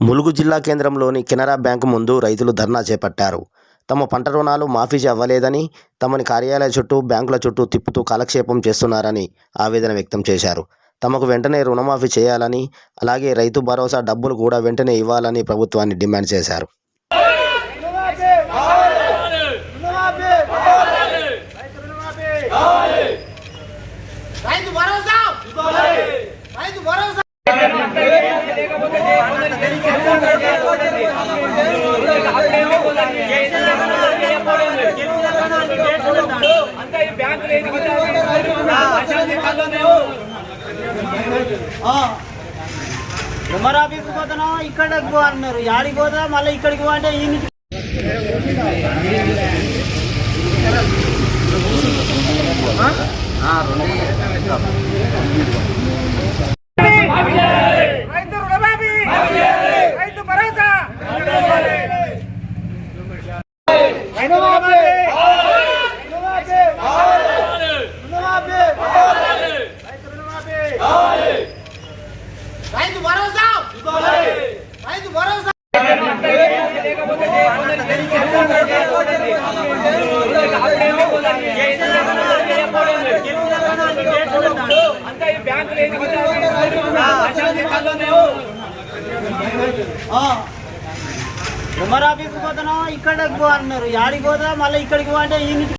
ములుగు జిల్లా కేంద్రంలోని కెనరా బ్యాంకు ముందు రైతులు ధర్నా చేపట్టారు. తమ పంట రుణాలు మాఫీ అవ్వలేదని తమని కార్యాలయ చుట్టూ బ్యాంకుల చుట్టూ తిప్పుతూ కాలక్షేపం చేస్తున్నారని ఆవేదన వ్యక్తం చేశారు. తమకు వెంటనే రుణమాఫీ చేయాలని అలాగే రైతు భరోసా డబ్బులు కూడా వెంటనే ఇవ్వాలని ప్రభుత్వాన్ని డిమాండ్ చేశారు. రైతు భరోసా! రైతు భరోసా ఉమర్ ఆఫీస్కి పోతానా ఇక్కడికి పో అన్నారు యాడికి పోతా మళ్ళీ ఇక్కడికి పో అంటే ఈ నుంచి రైతు రుణమాఫీ రైతు భరోసా రైతు రుణమాఫీ రుణమాఫీ రుణమాఫీ రైతు రుణమాఫీ రైతు భరోసా రైతు భరోసా ఉమర్ ఆఫీస్కి పోతున్నావు ఇక్కడికి పో అన్నారు. యాడికి పోతా? మళ్ళీ ఇక్కడికి పో అంటే ఈ